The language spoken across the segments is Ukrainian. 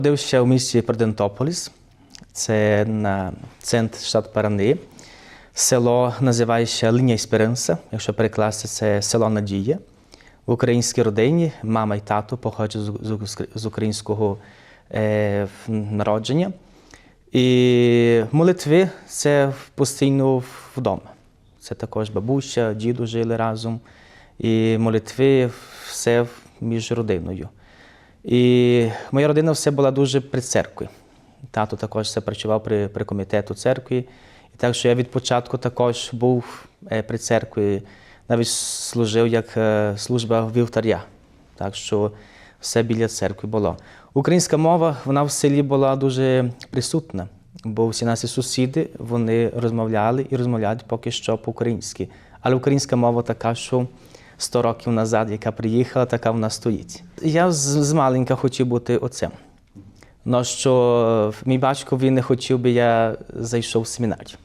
Родився у місті Продентополіс, це на центр штат Парани. Село називається Лінія Есперанса, якщо перекласти, це село Надія. В українській родині мама і тато походять з українського е, народження. І молитви це постійно вдома. Це також бабуся, діду жили разом. І молитви все між родиною. І моя родина все була дуже при церкві. Тато також все працював при, при комітету церкви. І так що я від початку також був е, при церкві, навіть служив як е, служба вівтаря. Так що все біля церкви було. Українська мова вона в селі була дуже присутна, бо всі наші сусіди вони розмовляли і розмовляють поки що по-українськи. Але українська мова така, що 100 років назад, яка приїхала, така вона стоїть. Я з, маленька хотів бути отцем. Но що мій батько він не хотів би я зайшов в семінарію.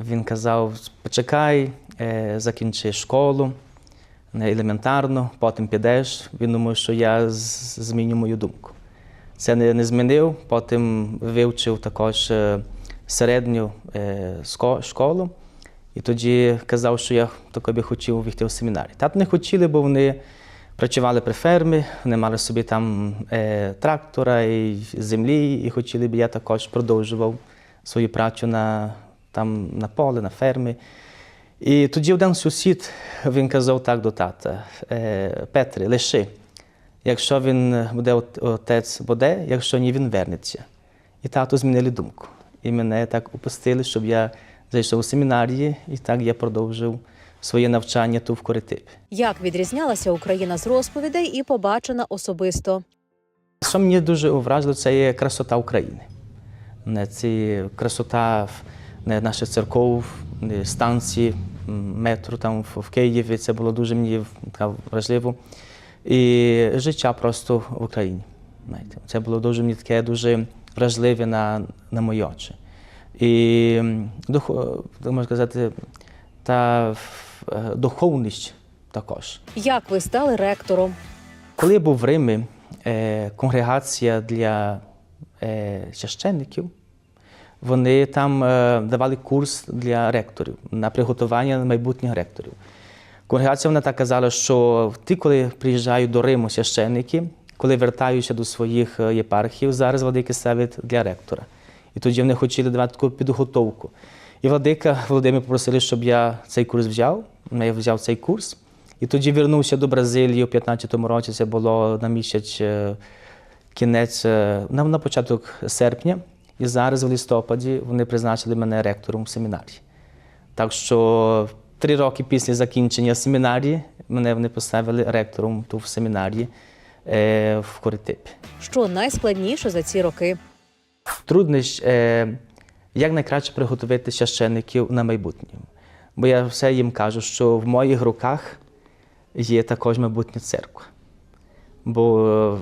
Він казав: почекай, е, закінчи школу не елементарно, потім підеш. Він думав, що я зміню мою думку. Це не, не змінив, потім вивчив також е, середню е, школу. І тоді казав, що я таки би хотів війти в семінарію. Тато не хотіли, бо вони працювали при фермі, вони мали собі там е, трактора і землі, і хотіли б я також продовжував свою працю на, там, на полі, на фермі. І тоді один сусід він казав так до тата: е, Петре, лиши. Якщо він буде отець буде, якщо ні, він вернеться. І тато змінили думку. І мене так упустили, щоб я зайшов у семінарії, і так я продовжив своє навчання тут в Коритипі. Як відрізнялася Україна з розповідей і побачена особисто. Що мені дуже вразило, це є красота України. Ці красота наших церков, станції, метро там в Києві. Це було дуже мені така. І життя просто в Україні. Це було дуже мені таке дуже вражливе на, на мої очі. І духо, можна сказати, та е, духовність також. Як ви стали ректором? Коли я був в Римі, е, конгрегація для е, священників, вони там давали курс для ректорів на приготування майбутніх ректорів. Конгрегація вона так казала, що ті, коли приїжджають до Риму священники, коли вертаються до своїх єпархів, зараз владики ставлять для ректора. І тоді вони хотіли давати таку підготовку. І владика Володимир попросили, щоб я цей курс взяв. Я взяв цей курс. І тоді вернувся до Бразилії у 15-му році. Це було на місяць е, кінець е, на, на початок серпня. І зараз, в листопаді, вони призначили мене ректором семінарії. Так що три роки після закінчення семінарії мене вони поставили ректором тут в семінарії е, в Коритипі. Що найскладніше за ці роки? Трудність, е, як найкраще приготувати священників на майбутнє. Бо я все їм кажу, що в моїх руках є також майбутня церква. Бо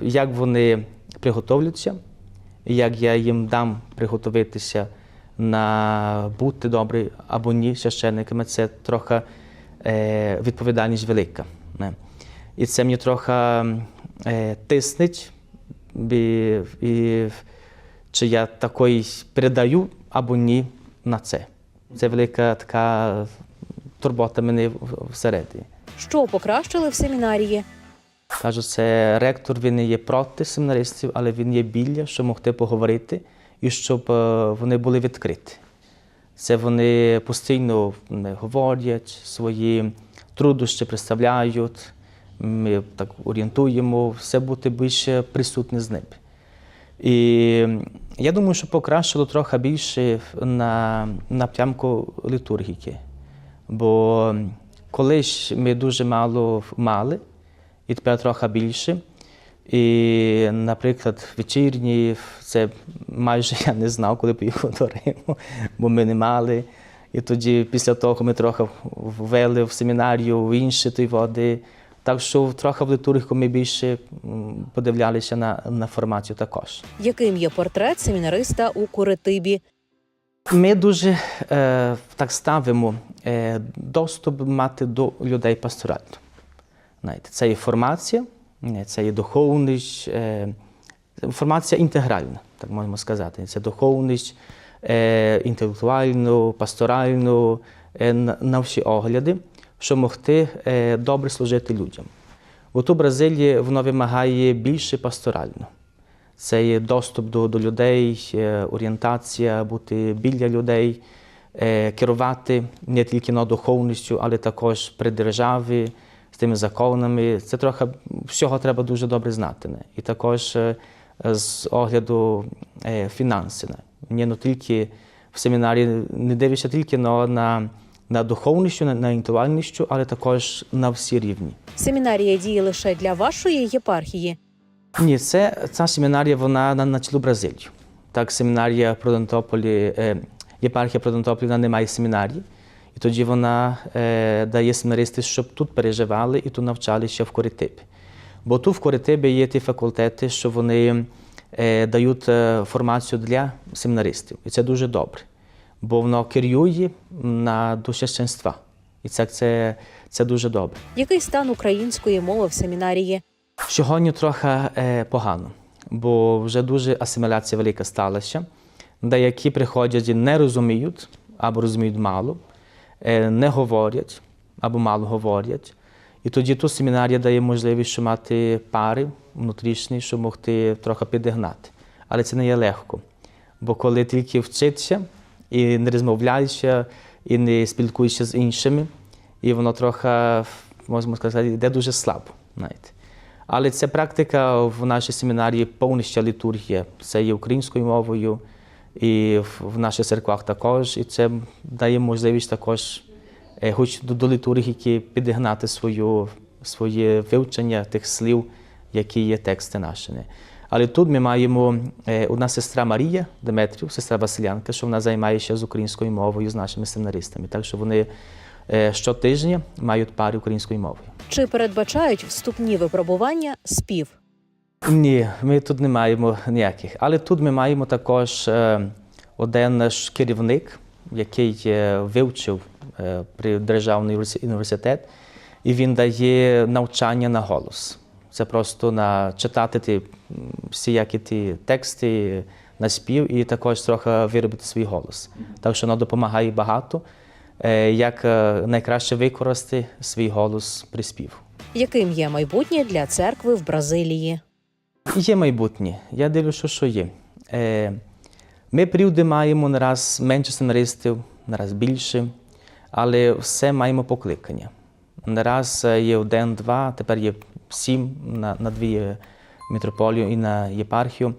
е, як вони приготовляться, як я їм дам приготуватися на бути добрі або ні священниками, це трохи е, відповідальність велика. І це мені трохи тиснить, і, чи я такий передаю або ні на це. Це велика така турбота мене всередині. Що покращили в семінарії? Кажу, це ректор, він не є проти семінаристів, але він є біля, щоб могти поговорити і щоб е, вони були відкриті. Це вони постійно говорять, свої труднощі представляють, ми так орієнтуємо, все бути більше присутні з ними. І я думаю, що покращило трохи більше на напрямку літургіки. Бо колись ми дуже мало мали, і тепер трохи більше. І, наприклад, вечірні це майже я не знав, коли поїхав до Риму, бо ми не мали. І тоді, після того, ми трохи ввели в семінарію в інші той води. Так що трохи в літургіку ми більше подивлялися на, на формацію також. Яким є портрет семінариста у Куритибі? Ми дуже е, так ставимо е, доступ мати до людей пасторально. Знаєте, це є формація, е, це є духовність, е, формація інтегральна, так можемо сказати. Це духовність, е, інтелектуальну, пасторальну, е, на, на всі огляди, щоб могти е, добре служити людям. От у Бразилії воно вимагає більше пасторально. Це є доступ до, до людей, е, орієнтація, бути біля людей, е, керувати не тільки на духовністю, але також при державі, з тими законами. Це трохи всього треба дуже добре знати. Не? І також з огляду фінанси. Не? Не ну, тільки в семінарі не дивишся тільки на, на, на духовністю, на, інтелектуальністю, але також на всі рівні. Семінарія діє лише для вашої єпархії. Ні, це ця семінарія вона на, на цілу Бразилію. Так, семінарія Продонтополі, е, єпархія Продонтополі вона не має семінарії. І тоді вона е, дає семінаристів, щоб тут переживали і тут навчалися в Коритибі. Бо тут в Коритибі є ті факультети, що вони е, дають е, формацію для семінаристів. І це дуже добре. Бо воно керує на до священства. І це, це, це дуже добре. Який стан української мови в семінарії? Сьогодні трохи е, погано, бо вже дуже асиміляція велика сталася. Деякі приходять і не розуміють або розуміють мало, е, не говорять або мало говорять. І тоді ту семінарія дає можливість що мати пари внутрішні, щоб могти трохи підігнати. Але це не є легко. Бо коли тільки вчиться і не розмовляєшся, і не спілкуєшся з іншими, і воно трохи, можемо сказати, йде дуже слабо. Знаєте. Але ця практика в нашій семінарії повністю літургія. Це є українською мовою, і в- наших церквах також. І це дає можливість також, е, хоч до, літургії, підігнати свою, своє вивчення тих слів, які є тексти наші. Але тут ми маємо одна сестра Марія Деметрів, сестра Василянка, що вона займається з українською мовою з нашими семінаристами. Так що вони щотижня мають пари українською мовою. Чи передбачають вступні випробування спів? Ні, ми тут не маємо ніяких. Але тут ми маємо також один наш керівник, який вивчив при Державний університет, і він дає навчання на голос. Це просто на читати ті всіякі ті тексти на спів і також трохи виробити свій голос. Так що воно допомагає багато, е, як е, найкраще використати свій голос при співу. Яким є майбутнє для церкви в Бразилії? Є майбутнє. Я дивлюся, що є. Е, Ми періоди маємо нараз менше сценаристів, нараз більше, але все маємо покликання. Нараз е, є один, два, тепер є сім на, на дві е, митрополію і на єпархію.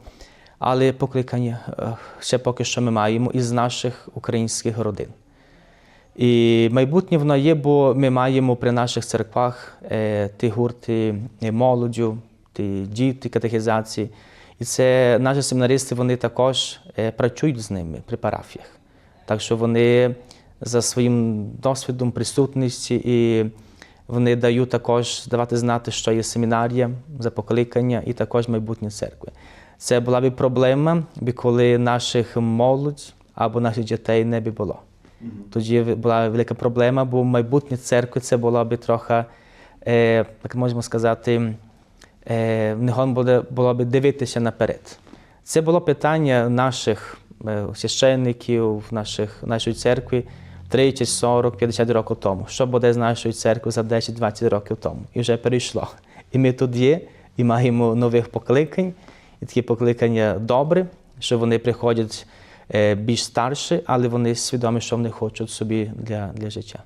Але покликання е, ще поки що ми маємо із наших українських родин. І майбутнє воно є, бо ми маємо при наших церквах ті гурти молоддю, ті діти, катехізації. І це наші семінаристи вони також працюють з ними при парафіях. Так що вони за своїм досвідом присутності і вони дають також давати знати, що є семінарія за покликання і також майбутнє церкви. Це була б проблема, коли наших молодь або наших дітей не би було. Тоді була велика проблема, бо майбутнє церкви це було б трохи, е, як можемо сказати, е, не було б дивитися наперед. Це було питання наших е, священників, наших, нашої церкви 30, 40, 50 років тому. Що буде з нашою церквою за 10-20 років тому? І вже перейшло. І ми тут є, і маємо нових покликань, і такі покликання добре, що вони приходять е, більш старші, але вони свідомі, що вони хочуть собі для, для життя.